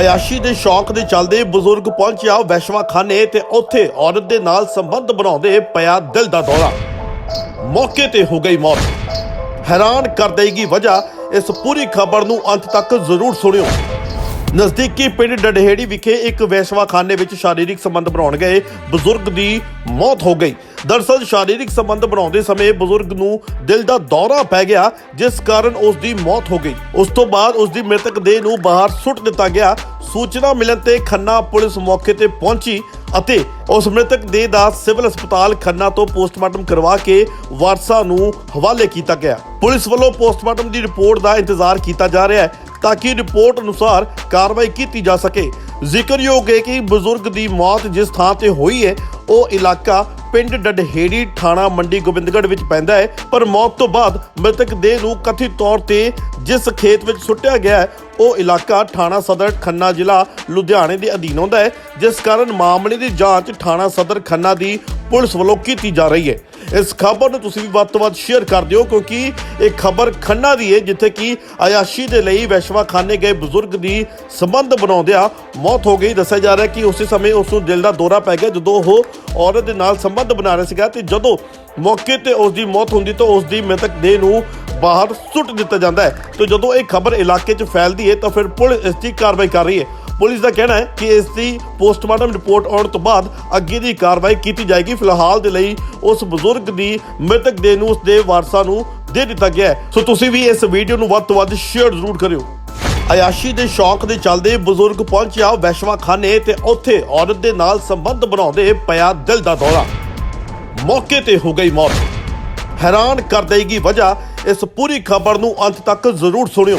ਅਯਾਸ਼ੀ ਦੇ ਸ਼ੌਕ ਦੇ ਚੱਲਦੇ ਬਜ਼ੁਰਗ ਪਹੁੰਚਿਆ ਵੈਸ਼ਵਾਖਾਨੇ ਤੇ ਉੱਥੇ ਔਰਤ ਦੇ ਨਾਲ ਸੰਬੰਧ ਬਣਾਉਂਦੇ ਪਿਆ ਦਿਲ ਦਾ ਦੌਰਾ। ਮੌਕੇ ਤੇ ਹੋ ਗਈ ਮੌਤ। ਹੈਰਾਨ ਕਰ ਦੇਗੀ ਵਜ੍ਹਾ, ਇਸ ਪੂਰੀ ਖਬਰ ਨੂੰ ਅੰਤ ਤੱਕ ਜ਼ਰੂਰ ਸੁਣਿਓ। ਨਜ਼ਦੀਕੀ ਪਿੰਡ ਡਡਹੇੜੀ ਵਿਖੇ ਇੱਕ ਵੈਸ਼ਵਾਖਾਨੇ ਵਿੱਚ ਸ਼ਾਰੀਰਿਕ ਸੰਬੰਧ ਬਣਾਉਣ ਗਏ ਬਜ਼ੁਰਗ ਦੀ ਮੌਤ ਹੋ ਗਈ। ਦਰਸਲ ਸ਼ਾਰੀਰਿਕ ਸੰਬੰਧ ਬਣਾਉਂਦੇ ਸਮੇਂ ਬਜ਼ੁਰਗ ਨੂੰ ਦਿਲ ਦਾ ਦੌਰਾ ਪੈ ਗਿਆ, ਜਿਸ ਕਾਰਨ ਉਸ ਦੀ ਮੌਤ ਹੋ ਗਈ। ਉਸ ਤੋਂ ਬਾਅਦ ਉਸ ਦੀ ਮ੍ਰਿਤਕ ਦੇਹ ਨੂੰ ਬਾਹਰ ਸੁੱਟ ਦਿੱਤਾ ਗਿਆ। ਸੂਚਨਾ ਮਿਲਣ ਤੇ ਖੰਨਾ ਪੁਲਿਸ ਮੌਕੇ ਤੇ ਪਹੁੰਚੀ ਅਤੇ ਉਸ ਮ੍ਰਿਤਕ ਦੇਹ ਦਾ ਸਿਵਲ ਹਸਪਤਾਲ ਖੰਨਾ ਤੋਂ ਪੋਸਟਮਾਰਟਮ ਕਰਵਾ ਕੇ ਵਾਰਸਾਂ ਨੂੰ ਹਵਾਲੇ ਕੀਤਾ ਗਿਆ। ਪੁਲਿਸ ਵੱਲੋਂ ਪੋਸਟਮਾਰਟਮ ਦੀ ਰਿਪੋਰਟ ਦਾ ਇੰਤਜ਼ਾਰ ਕੀਤਾ ਜਾ ਰਿਹਾ ਹੈ ਤਾਂ ਕਿ ਰਿਪੋਰਟ ਅਨੁਸਾਰ ਕਾਰਵਾਈ ਕੀਤੀ ਜਾ ਸਕੇ। ਜ਼ਿਕਰਯੋਗ ਹੈ ਕਿ ਬਜ਼ੁਰਗ ਦੀ ਮੌਤ ਜਿਸ ਥਾਂ ਤੇ ਹੋਈ ਹੈ ਉਹ ਇਲਾਕਾ ਪਿੰਡ ਡਡਹੇੜੀ ਥਾਣਾ ਮੰਡੀ ਗੋਬਿੰਦਗੜ੍ਹ ਵਿੱਚ ਪੈਂਦਾ ਹੈ, ਪਰ ਮੌਤ ਤੋਂ ਬਾਅਦ ਮ੍ਰਿਤਕ ਦੇਹ ਨੂੰ ਕਥਿਤ ਤੌਰ ਤੇ ਜਿਸ ਖੇਤ ਵਿੱਚ ਸੁੱਟਿਆ ਗਿਆ ਹੈ ਉਹ ਇਲਾਕਾ ਥਾਣਾ ਸਦਰ ਖੰਨਾ ਜ਼ਿਲ੍ਹਾ ਲੁਧਿਆਣੇ ਦੇ ਅਧੀਨ ਆਉਂਦਾ ਹੈ, ਜਿਸ ਕਾਰਨ ਮਾਮਲੇ ਦੀ ਜਾਂਚ ਥਾਣਾ ਸਦਰ ਖੰਨਾ ਦੀ ਪੁਲਿਸ ਵੱਲੋਂ ਕੀਤੀ ਜਾ ਰਹੀ ਹੈ। ਇਸ ਖਬਰ ਨੂੰ ਤੁਸੀਂ ਵੀ ਵੱਧ ਤੋਂ ਵੱਧ ਸ਼ੇਅਰ ਕਰ ਦਿਓ, ਕਿਉਂਕਿ ਇਹ ਖਬਰ ਖੰਨਾ ਦੀ ਹੈ, ਜਿੱਥੇ ਕਿ ਅਯਾਸ਼ੀ ਦੇ ਲਈ ਵੈਸ਼ਵਾਖਾਨੇ ਗਏ ਬਜ਼ੁਰਗ ਦੀ ਸੰਬੰਧ ਬਣਾਉਂਦਿਆਂ ਮੌਤ ਹੋ ਗਈ। ਦੱਸਿਆ ਜਾ ਰਿਹਾ ਕਿ ਉਸੇ ਸਮੇਂ ਉਸ ਨੂੰ ਦਿਲ ਦਾ ਦੌਰਾ ਪੈ ਗਿਆ, ਜਦੋਂ ਉਹ ਔਰਤ ਦੇ ਨਾਲ ਸੰਬੰਧ ਬਣਾ ਰਿਹਾ ਸੀਗਾ ਤੇ ਜਦੋਂ ਮੌਕੇ ਤੇ ਉਸ ਦੀ ਮੌਤ ਹੁੰਦੀ ਤਾਂ ਉਸ ਦੀ ਮ੍ਰਿਤਕ ਦੇਹ ਨੂੰ ਬਾਹਰ ਸੁੱਟ ਦਿੱਤਾ ਜਾਂਦਾ ਹੈ। ਤੇ ਜਦੋਂ ਇਹ ਖਬਰ ਇਲਾਕੇ 'ਚ ਫੈਲਦੀ ਹੈ ਤਾਂ ਫਿਰ ਪੁਲਿਸ ਇਸ ਦੀ ਕਾਰਵਾਈ ਕਰ ਰਹੀ ਹੈ। ਪੁਲਿਸ ਦਾ ਕਹਿਣਾ ਹੈ ਕਿ ਇਸ ਦੀ ਪੋਸਟਮਾਰਟਮ ਰਿਪੋਰਟ ਆਉਣ ਤੋਂ ਬਾਅਦ ਅੱਗੇ ਦੀ ਕਾਰਵਾਈ ਕੀਤੀ ਜਾਏਗੀ। ਫਿਲਹਾਲ ਦੇ ਲਈ ਉਸ ਬਜ਼ੁਰਗ ਦੀ ਮ੍ਰਿਤਕ ਦੇਹ ਨੂੰ ਉਸ ਦੇ ਵਾਰਸਾਂ ਨੂੰ ਦੇ ਦਿੱਤਾ ਗਿਆ ਹੈ। ਸੋ ਤੁਸੀਂ ਵੀ ਇਸ ਵੀਡੀਓ ਨੂੰ ਵੱਧ ਤੋਂ ਵੱਧ ਸ਼ੇਅਰ ਜ਼ਰੂਰ ਕਰਿਓ। ਅਯਾਸ਼ੀ ਦੇ ਸ਼ੌਕ ਦੇ ਚੱਲਦੇ ਬਜ਼ੁਰਗ ਪਹੁੰਚਿਆ ਵੈਸ਼ਵਾ ਖਾਨੇ ਤੇ ਉੱਥੇ ਔਰਤ ਦੇ ਨਾਲ ਸੰਬੰਧ ਬਣਾਉਂਦੇ ਪਿਆ ਦਿਲ ਦਾ ਦੌਰਾ। ਮੌਕੇ ਤੇ ਹੋ ਗਈ ਮੌਤ। ਹੈਰਾਨ ਕਰ ਦੇਗੀ ਵਜ੍ਹਾ ਇਸ ਪੂਰੀ ਖਬਰ ਨੂੰ ਅੰਤ ਤੱਕ ਜ਼ਰੂਰ ਸੁਣਿਓ।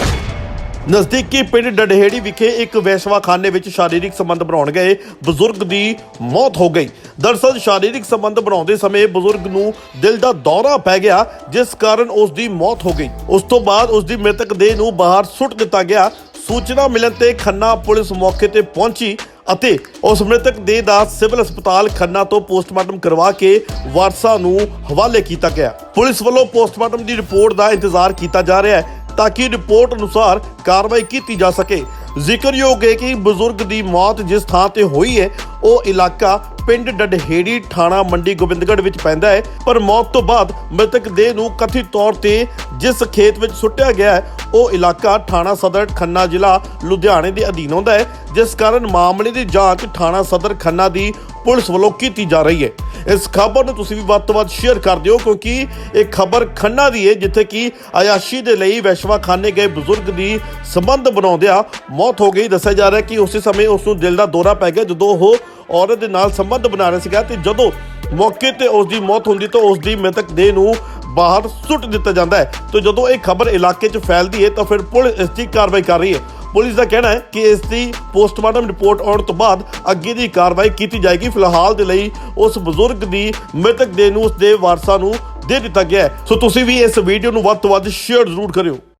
ਨਜ਼ਦੀਕੀ ਪਿੰਡ ਡਡਹੇੜੀ ਵਿਖੇ ਇੱਕ ਵੈਸ਼ਵਾਖਾਨੇ ਵਿੱਚ ਸ਼ਾਰੀਰਿਕ ਸੰਬੰਧ ਬਣਾਉਣ ਗਏ ਬਜ਼ੁਰਗ ਦੀ ਮੌਤ ਹੋ ਗਈ। ਦਰਸਲ ਸ਼ਾਰੀਰਿਕ ਸੰਬੰਧ ਬਣਾਉਂਦੇ ਸਮੇਂ ਬਜ਼ੁਰਗ ਨੂੰ ਦਿਲ ਦਾ ਦੌਰਾ ਪੈ ਗਿਆ, ਜਿਸ ਕਾਰਨ ਉਸ ਦੀ ਮੌਤ ਹੋ ਗਈ। ਉਸ ਤੋਂ ਬਾਅਦ ਉਸ ਦੀ ਮ੍ਰਿਤਕ ਦੇਹ ਨੂੰ ਬਾਹਰ ਸੁੱਟ ਦਿੱਤਾ ਗਿਆ। ਸੂਚਨਾ ਮਿਲਣ ਤੇ ਖੰਨਾ ਪੁਲਿਸ ਮੌਕੇ ਤੇ ਪਹੁੰਚੀ। ਅਤੇ ਉਸ ਮ੍ਰਿਤਕ ਦੇਹ ਦਾ ਸਿਵਲ ਹਸਪਤਾਲ ਖੰਨਾ ਤੋਂ ਪੋਸਟਮਾਰਟਮ ਕਰਵਾ ਕੇ ਵਾਰਸਾਂ ਨੂੰ ਹਵਾਲੇ ਕੀਤਾ ਗਿਆ। ਪੁਲਿਸ ਵੱਲੋਂ ਪੋਸਟਮਾਰਟਮ ਦੀ ਰਿਪੋਰਟ ਦਾ ਇੰਤਜ਼ਾਰ ਕੀਤਾ ਜਾ ਰਿਹਾ ਹੈ ਤਾਂ ਕਿ ਰਿਪੋਰਟ ਅਨੁਸਾਰ ਕਾਰਵਾਈ ਕੀਤੀ ਜਾ ਸਕੇ। ਜ਼ਿਕਰਯੋਗ ਹੈ ਕਿ ਬਜ਼ੁਰਗ ਦੀ ਮੌਤ ਜਿਸ ਥਾਂ ਤੇ ਹੋਈ ਹੈ, ਉਹ ਇਲਾਕਾ ਪਿੰਡ ਡਡਹੇੜੀ ਥਾਣਾ ਮੰਡੀ ਗੋਬਿੰਦਗੜ੍ਹ ਵਿੱਚ ਪੈਂਦਾ ਹੈ, ਪਰ ਮੌਤ ਤੋਂ ਬਾਅਦ ਮ੍ਰਿਤਕ ਦੇਹ ਨੂੰ ਕਥਿਤ ਤੌਰ ਤੇ ਜਿਸ ਖੇਤ ਵਿੱਚ ਸੁੱਟਿਆ ਗਿਆ ਹੈ, ਉਹ ਇਲਾਕਾ ਥਾਣਾ ਸਦਰ ਖੰਨਾ ਜ਼ਿਲ੍ਹਾ ਲੁਧਿਆਣੇ ਦੇ ਅਧੀਨ ਆਉਂਦਾ ਹੈ, ਜਿਸ ਕਾਰਨ ਮਾਮਲੇ ਦੀ ਜਾਂਚ ਥਾਣਾ ਸਦਰ ਖੰਨਾ ਦੀ ਪੁਲਿਸ ਵੱਲੋਂ ਕੀਤੀ ਜਾ ਰਹੀ ਹੈ। ਇਸ ਖਬਰ ਨੂੰ ਤੁਸੀਂ ਵੀ ਵੱਧ ਤੋਂ ਵੱਧ ਸ਼ੇਅਰ ਕਰ ਦਿਓ, ਕਿਉਂਕਿ ਇਹ ਖਬਰ ਖੰਨਾ ਦੀ ਹੈ ਜਿੱਥੇ ਕਿ ਅਯਾਸ਼ੀ ਦੇ ਲਈ ਵੈਸ਼ਵਾਖਾਨੇ ਗਏ ਬਜ਼ੁਰਗ ਦੀ ਸੰਬੰਧ ਬਣਾਉਂਦਿਆਂ ਮੌਤ ਹੋ ਗਈ। ਦੱਸਿਆ ਜਾ ਰਿਹਾ ਕਿ ਉਸੇ ਸਮੇਂ ਉਸ ਨੂੰ ਦਿਲ ਦਾ ਦੌਰਾ ਪੈ ਗਿਆ, ਜਦੋਂ ਉਹ ਔਰਤ ਦੇ ਨਾਲ ਸੰਬੰਧ ਬਣਾ ਰਿਹਾ ਸੀਗਾ ਤੇ ਜਦੋਂ ਮੌਕੇ ਤੇ ਉਸ ਦੀ ਮੌਤ ਹੁੰਦੀ ਤਾਂ ਉਸ ਦੀ ਮ੍ਰਿਤਕ ਦੇਹ ਨੂੰ ਬਾਹਰ ਸੁੱਟ ਦਿੱਤਾ ਜਾਂਦਾ ਹੈ। ਤੇ ਜਦੋਂ ਇਹ ਖਬਰ ਇਲਾਕੇ 'ਚ ਫੈਲਦੀ ਹੈ ਤਾਂ ਫਿਰ ਪੁਲਿਸ ਇਸ ਦੀ ਕਾਰਵਾਈ ਕਰ ਰਹੀ ਹੈ ਪੁਲਿਸ ਦਾ ਕਹਿਣਾ ਹੈ ਕਿ ਇਸ ਦੀ ਪੋਸਟਮਾਰਟਮ ਰਿਪੋਰਟ ਆਉਣ ਤੋਂ ਬਾਅਦ ਅੱਗੇ ਦੀ ਕਾਰਵਾਈ ਕੀਤੀ ਜਾਏਗੀ। ਫਿਲਹਾਲ ਦੇ ਲਈ ਉਸ ਬਜ਼ੁਰਗ ਦੀ ਮ੍ਰਿਤਕ ਦੇਹ ਨੂੰ ਉਸ ਦੇ ਵਾਰਸਾਂ ਨੂੰ ਦੇ ਦਿੱਤਾ ਗਿਆ ਹੈ। ਸੋ ਤੁਸੀਂ ਵੀ ਇਸ ਵੀਡੀਓ ਨੂੰ ਵੱਧ ਤੋਂ ਵੱਧ ਸ਼ੇਅਰ ਜ਼ਰੂਰ ਕਰਿਓ।